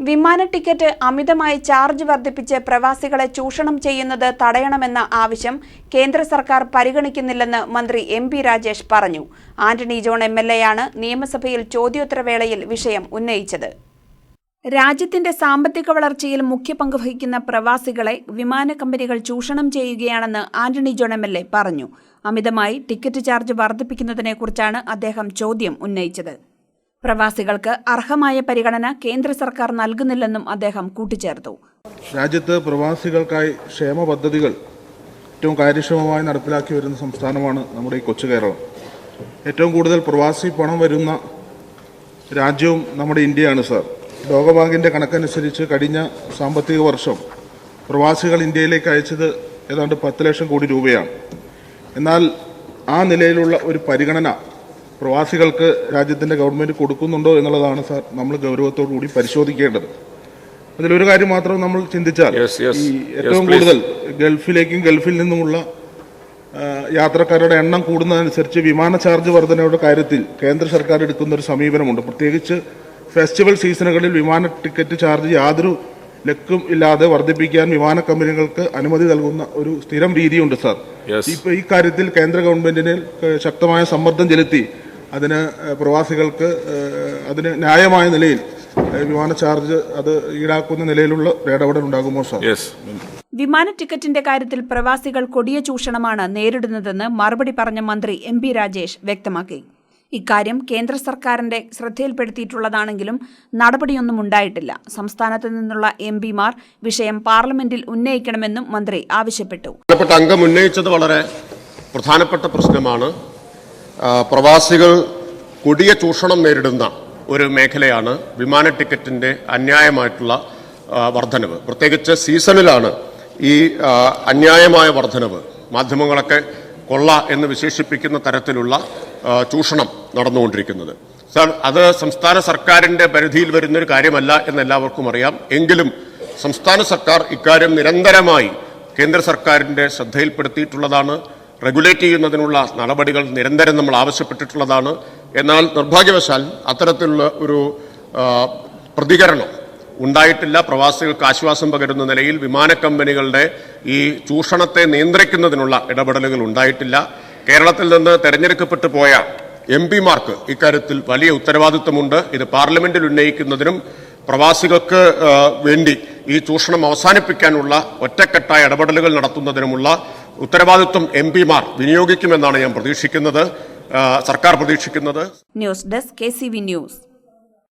വിമാന ടിക്കറ്റ് അമിതമായി ചാർജ് വർദ്ധിപ്പിച്ച് പ്രവാസികളെ ചൂഷണം ചെയ്യുന്നത് തടയണമെന്ന ആവശ്യം കേന്ദ്ര സർക്കാർ പരിഗണിക്കുന്നില്ലെന്ന് മന്ത്രി എം പി രാജേഷ് പറഞ്ഞു. ആന്റണി ജോൺ എം എൽ എയാണ് നിയമസഭയിൽ ചോദ്യോത്തരവേളയിൽ വിഷയം ഉന്നയിച്ചത്. രാജ്യത്തിന്റെ സാമ്പത്തിക വളർച്ചയിൽ മുഖ്യ പങ്ക് വഹിക്കുന്ന പ്രവാസികളെ വിമാന കമ്പനികൾ ചൂഷണം ചെയ്യുകയാണെന്ന് Antony John M L A പറഞ്ഞു. അമിതമായി ടിക്കറ്റ് ചാർജ് വർദ്ധിപ്പിക്കുന്നതിനെക്കുറിച്ചാണ് അദ്ദേഹം ചോദ്യം ഉന്നയിച്ചത്. പ്രവാസികൾക്ക് അർഹമായ പരിഗണന കേന്ദ്ര സർക്കാർ നൽകുന്നില്ലെന്നും അദ്ദേഹം കൂട്ടിച്ചേർത്തു. രാജ്യത്ത് പ്രവാസികൾക്കായി ക്ഷേമ പദ്ധതികൾ ഏറ്റവും കാര്യക്ഷമമായി നടപ്പിലാക്കി വരുന്ന സംസ്ഥാനമാണ് നമ്മുടെ ഈ കൊച്ചു കേരളം. ഏറ്റവും കൂടുതൽ പ്രവാസി പണം വരുന്ന രാജ്യവും നമ്മുടെ ഇന്ത്യയാണ് സാർ. ലോകബാങ്കിന്റെ കണക്കനുസരിച്ച് കഴിഞ്ഞ സാമ്പത്തിക വർഷം പ്രവാസികൾ ഇന്ത്യയിലേക്ക് അയച്ചത് ഏതാണ്ട് പത്ത് ലക്ഷം കോടി രൂപയാണ്. എന്നാൽ ആ നിലയിലുള്ള ഒരു പരിഗണന പ്രവാസികൾക്ക് രാജ്യത്തിന്റെ ഗവൺമെന്റ് കൊടുക്കുന്നുണ്ടോ എന്നുള്ളതാണ് സാർ നമ്മൾ ഗൗരവത്തോടു കൂടി പരിശോധിക്കേണ്ടത് അതിലൊരു കാര്യം മാത്രം നമ്മൾ ചിന്തിച്ചാൽ. ഈ ഏറ്റവും. കൂടുതൽ ഗൾഫിലേക്കും ഗൾഫിൽ നിന്നുമുള്ള യാത്രക്കാരുടെ എണ്ണം കൂടുന്നതനുസരിച്ച് വിമാന ചാർജ് വർധനയുടെ കാര്യത്തിൽ കേന്ദ്ര സർക്കാർ എടുക്കുന്ന ഒരു സമീപനമുണ്ട് പ്രത്യേകിച്ച് ഫെസ്റ്റിവൽ സീസണുകളിൽ വിമാന ടിക്കറ്റ് ചാർജ് യാതൊരു ലക്കും ഇല്ലാതെ വർദ്ധിപ്പിക്കാൻ വിമാന കമ്പനികൾക്ക് അനുമതി നൽകുന്ന ഒരു സ്ഥിരം രീതിയുണ്ട് സാർ. ഇപ്പൊ ഈ കാര്യത്തിൽ കേന്ദ്ര ഗവൺമെന്റിന് ശക്തമായ സമ്മർദ്ദം ചെലുത്തി അതിന് പ്രവാസികൾക്ക് അതിന് ന്യായമായ നിലയിൽ വിമാന ചാർജ് അത് ഈടാക്കുന്ന നിലയിലുള്ള ഇടപെടൽ ഉണ്ടാകുമോ സാർ? വിമാന ടിക്കറ്റിന്റെ കാര്യത്തിൽ പ്രവാസികൾ കൊടിയ ചൂഷണമാണ് നേരിടുന്നതെന്ന് മറുപടി പറഞ്ഞ മന്ത്രി എം പി രാജേഷ് വ്യക്തമാക്കി. ഇക്കാര്യം കേന്ദ്ര സർക്കാരിന്റെ ശ്രദ്ധയിൽപ്പെടുത്തിയിട്ടുള്ളതാണെങ്കിലും നടപടിയൊന്നും ഉണ്ടായിട്ടില്ല. സംസ്ഥാനത്ത് നിന്നുള്ള എം പിമാർ വിഷയം പാർലമെന്റിൽ ഉന്നയിക്കണമെന്നും മന്ത്രി ആവശ്യപ്പെട്ടു. അംഗം ഉന്നയിച്ചത് വളരെ പ്രധാനപ്പെട്ട പ്രശ്നമാണ്. പ്രവാസികൾ കൊടിയ ചൂഷണം നേരിടുന്ന ഒരു മേഖലയാണ് വിമാന ടിക്കറ്റിന്റെ അന്യായമായിട്ടുള്ള വർധനവ്. പ്രത്യേകിച്ച് സീസണിലാണ് ഈ അന്യായമായ വർധനവ്. മാധ്യമങ്ങളൊക്കെ കൊള്ള എന്ന് വിശേഷിപ്പിക്കുന്ന തരത്തിലുള്ള ചൂഷണം നടന്നുകൊണ്ടിരിക്കുന്നത്. സാർ അത് സംസ്ഥാന സർക്കാരിന്റെ പരിധിയിൽ വരുന്നൊരു കാര്യമല്ല എന്ന് എല്ലാവർക്കും അറിയാം. എങ്കിലും സംസ്ഥാന സർക്കാർ ഇക്കാര്യം നിരന്തരമായി കേന്ദ്ര സർക്കാരിന്റെ ശ്രദ്ധയിൽപ്പെടുത്തിയിട്ടുള്ളതാണ്. റെഗുലേറ്റ് ചെയ്യുന്നതിനുള്ള നടപടികൾ നിരന്തരം നമ്മൾ ആവശ്യപ്പെട്ടിട്ടുള്ളതാണ്. എന്നാൽ നിർഭാഗ്യവശാൽ അത്തരത്തിലുള്ള ഒരു പ്രതികരണം ഉണ്ടായിട്ടില്ല. പ്രവാസികൾക്ക് ആശ്വാസം പകരുന്ന നിലയിൽ വിമാന കമ്പനികളുടെ ഈ ചൂഷണത്തെ നിയന്ത്രിക്കുന്നതിനുള്ള ഇടപെടലുകൾ ഉണ്ടായിട്ടില്ല. കേരളത്തിൽ നിന്ന് തെരഞ്ഞെടുക്കപ്പെട്ടു പോയ എം പിമാർക്ക് ഇക്കാര്യത്തിൽ വലിയ ഉത്തരവാദിത്വമുണ്ട്. ഇത് പാർലമെന്റിൽ ഉന്നയിക്കുന്നതിനും പ്രവാസികൾക്ക് വേണ്ടി ഈ ചൂഷണം അവസാനിപ്പിക്കാനുള്ള ഒറ്റക്കെട്ടായ ഇടപെടലുകൾ നടത്തുന്നതിനുമുള്ള ഉത്തരവാദിത്വം എം പിമാർ വിനിയോഗിക്കുമെന്നാണ് ഞാൻ പ്രതീക്ഷിക്കുന്നത്. സർക്കാർ പ്രതീക്ഷിക്കുന്നത്. News desk K news.